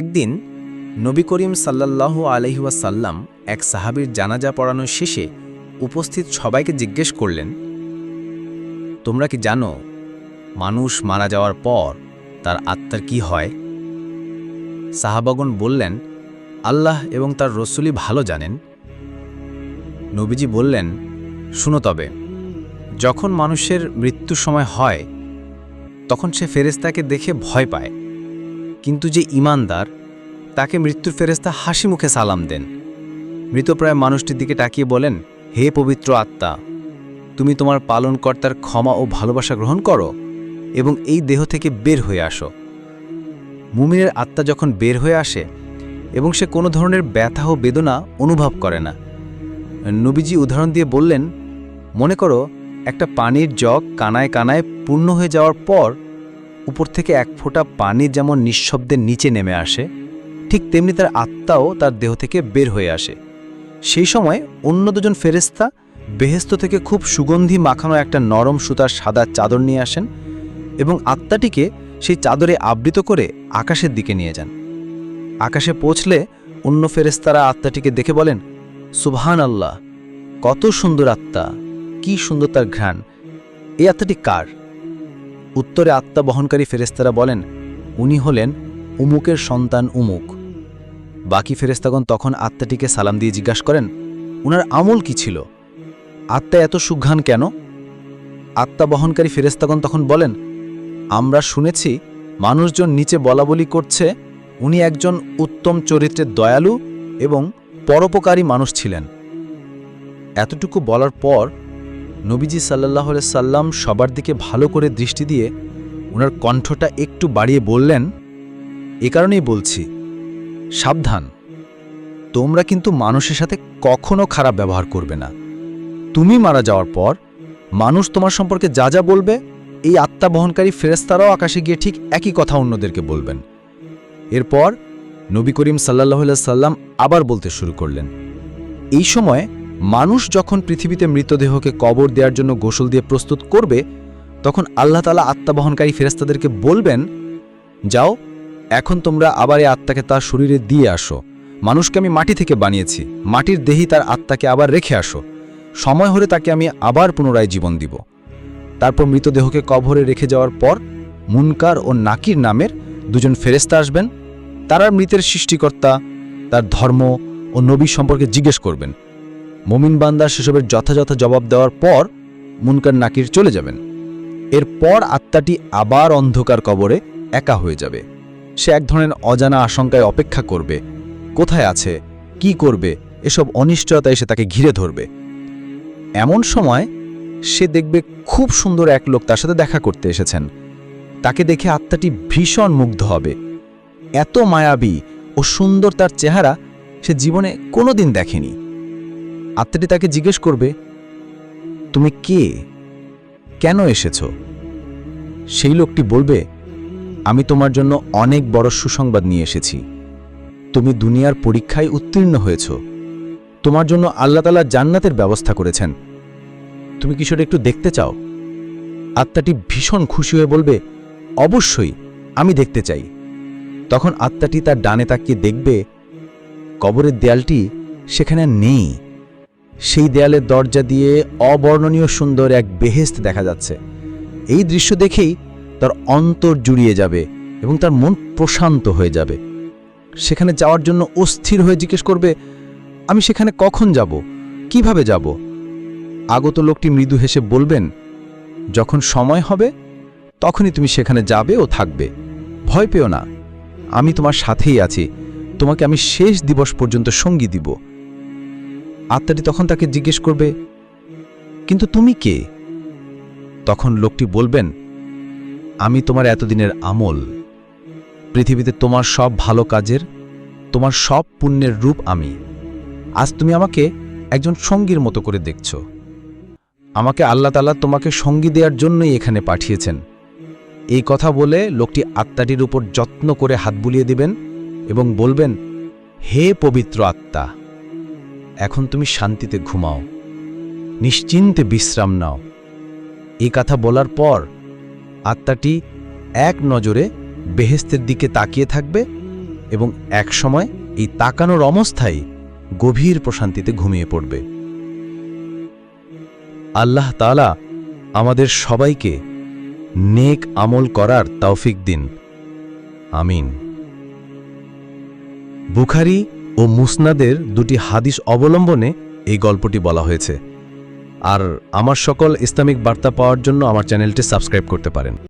একদিন নবী করিম সাল্লাল্লাহু আলহিউসাল্লাম এক সাহাবীর জানাজা পড়ানোর শেষে উপস্থিত সবাইকে জিজ্ঞেস করলেন, তোমরা কি জানো মানুষ মারা যাওয়ার পর তার আত্মার কি হয়? সাহাবাগন বললেন, আল্লাহ এবং তার রসুলই ভালো জানেন। নবীজি বললেন, শুনো তবে, যখন মানুষের মৃত্যু সময় হয়, তখন সে ফেরেস্তাকে দেখে ভয় পায়। কিন্তু যে ইমানদার, তাকে মৃত্যুর ফেরেস্তা হাসি মুখে সালাম দেন। মৃতপ্রায় মানুষটির দিকে তাকিয়ে বলেন, হে পবিত্র আত্মা, তুমি তোমার পালনকর্তার ক্ষমা ও ভালোবাসা গ্রহণ করো এবং এই দেহ থেকে বের হয়ে আসো। মুমিনের আত্মা যখন বের হয়ে আসে এবং সে কোনো ধরনের ব্যথা ও বেদনা অনুভব করে না। নবীজি উদাহরণ দিয়ে বললেন, মনে করো, একটা পানির জগ কানায় কানায় পূর্ণ হয়ে যাওয়ার পর উপর থেকে এক ফোঁটা পানি যেমন নিঃশব্দে নিচে নেমে আসে, ঠিক তেমনি তার আত্মাও তার দেহ থেকে বের হয়ে আসে। সেই সময় অন্য দুজন ফেরেস্তা বেহেস্ত থেকে খুব সুগন্ধি মাখানো একটা নরম সুতার সাদা চাদর নিয়ে আসেন এবং আত্মাটিকে সেই চাদরে আবৃত করে আকাশের দিকে নিয়ে যান। আকাশে পৌঁছলে অন্য ফেরেস্তারা আত্মাটিকে দেখে বলেন সুবহান আল্লাহ কত সুন্দর আত্মা, কি সুন্দর তার ঘ্রাণ। এই আত্মাটি কার? উত্তরে আত্মা বহনকারী ফেরেস্তারা বলেন, উনি হলেন উমুকের সন্তান উমুক। বাকি ফেরেস্তাগণ তখন আত্মাটিকে সালাম দিয়ে জিজ্ঞাসা করেন, উনার আমল কি ছিল? আত্মা এত সুঘ্রাণ কেন? আত্মা বহনকারী ফেরেস্তাগণ তখন বলেন, আমরা শুনেছি মানুষজন নিচে বলাবলি করছে, উনি একজন উত্তম চরিত্রের দয়ালু এবং পরোপকারী মানুষ ছিলেন। এতটুকু বলার পর নবীজি সাল্লাহ সাল্লাম সবার দিকে ভালো করে দৃষ্টি দিয়ে ওনার কণ্ঠটা একটু বাড়িয়ে বললেন, এ কারণেই বলছি, সাবধান। তোমরা কিন্তু মানুষের সাথে কখনো খারাপ ব্যবহার করবে না। তুমি মারা যাওয়ার পর মানুষ তোমার সম্পর্কে যা যা বলবে, এই আত্মা বহনকারী ফেরেস্তারাও আকাশে গিয়ে ঠিক একই কথা অন্যদেরকে বলবেন। এরপর নবী করিম সাল্লাহ সাল্লাম আবার বলতে শুরু করলেন, এই সময় মানুষ যখন পৃথিবীতে মৃতদেহকে কবর দেওয়ার জন্য গোসল দিয়ে প্রস্তুত করবে, তখন আল্লাহ তালা আত্মা বহনকারী ফেরেস্তাদেরকে বলবেন, যাও, এখন তোমরা আবার এই আত্মাকে তার শরীরে দিয়ে আসো। মানুষকে আমি মাটি থেকে বানিয়েছি, মাটির দেহি তার আত্মাকে আবার রেখে আসো। সময় হলে তাকে আমি আবার পুনরায় জীবন দিব। তারপর মৃতদেহকে কবরে রেখে যাওয়ার পর মুনকার ও নাকির নামের দুজন ফেরেস্তা আসবেন। তারা মৃতের সৃষ্টিকর্তা, তার ধর্ম ও নবী সম্পর্কে জিজ্ঞেস করবেন। মমিন বান্দা সেসবের যথাযথ জবাব দেওয়ার পর মুনকার নাকির চলে যাবেন। এরপর আত্মাটি আবার অন্ধকার কবরে একা হয়ে যাবে। সে এক ধরনের অজানা আশঙ্কায় অপেক্ষা করবে। কোথায় আছে? কি করবে? এসব অনিশ্চয়তা এসে তাকে ঘিরে ধরবে। এমন সময় সে দেখবে খুব সুন্দর এক লোক তার সাথে দেখা করতে এসেছেন। তাকে দেখে আত্মাটি ভীষণ মুগ্ধ হবে। এত মায়াবী ও সুন্দর তার চেহারা সে জীবনে কোনোদিন দেখেনি। আত্মাটি তাকে জিজ্ঞেস করবে, তুমি কে? কেন এসেছ? সেই লোকটি বলবে, আমি তোমার জন্য অনেক বড় সুসংবাদ নিয়ে এসেছি। তুমি দুনিয়ার পরীক্ষায় উত্তীর্ণ হয়েছ। তোমার জন্য আল্লাহ তালা জান্নাতের ব্যবস্থা করেছেন। তুমি কি একটু দেখতে চাও? আত্মাটি ভীষণ খুশি হয়ে বলবে, অবশ্যই, আমি দেখতে চাই। তখন আত্মাটি তার ডানে তাকিয়ে দেখবে, কবরের দেয়ালটি সেখানে নেই। সেই দেয়ালের দরজা দিয়ে অবর্ণনীয় সুন্দর এক বেহেস্ত দেখা যাচ্ছে। এই দৃশ্য দেখেই তার অন্তর জুড়িয়ে যাবে এবং তার মন প্রশান্ত হয়ে যাবে। সেখানে যাওয়ার জন্য অস্থির হয়ে জিজ্ঞেস করবে, আমি সেখানে কখন যাব? কীভাবে যাব? আগত লোকটি মৃদু হেসে বলবেন, যখন সময় হবে, তখনই তুমি সেখানে যাবে ও থাকবে। ভয় পেও না, আমি তোমার সাথেই আছি। তোমাকে আমি শেষ দিবস পর্যন্ত সঙ্গী দিব। আত্মাটি তখন তাকে জিজ্ঞেস করবে, কিন্তু তুমি কে? তখন লোকটি বলবেন, আমি তোমার এতদিনের আমল। পৃথিবীতে তোমার সব ভালো কাজের, তোমার সব পুণ্যের রূপ আমি। আজ তুমি আমাকে একজন সঙ্গীর মতো করে দেখছ। আমাকে আল্লাহ তালা তোমাকে সঙ্গী দেওয়ার জন্যই এখানে পাঠিয়েছেন। এই কথা বলে লোকটি আত্মাটির উপর যত্ন করে হাত বুলিয়ে দিবেন এবং বলবেন, হে পবিত্র আত্মা এখন তুমি শান্তিতে ঘুমাও। নিশ্চিন্তে বিশ্রাম নাও। এই কথা বলার পর আত্মাটি এক নজরে বেহেস্তের দিকে তাকিয়ে থাকবে এবং একসময় এই তাকানোর অবস্থায় গভীর প্রশান্তিতে ঘুমিয়ে পড়বে। আল্লাহ তাআলা আমাদের সবাইকে নেক আমল করার তৌফিক দিন। আমিন। বুখারি ও মুসনাদের দুটি হাদিস অবলম্বনে এই গল্পটি বলা হয়েছে। আর আমার সকল ইসলামিক বার্তা পাওয়ার জন্য আমার চ্যানেলটি সাবস্ক্রাইব করতে পারেন।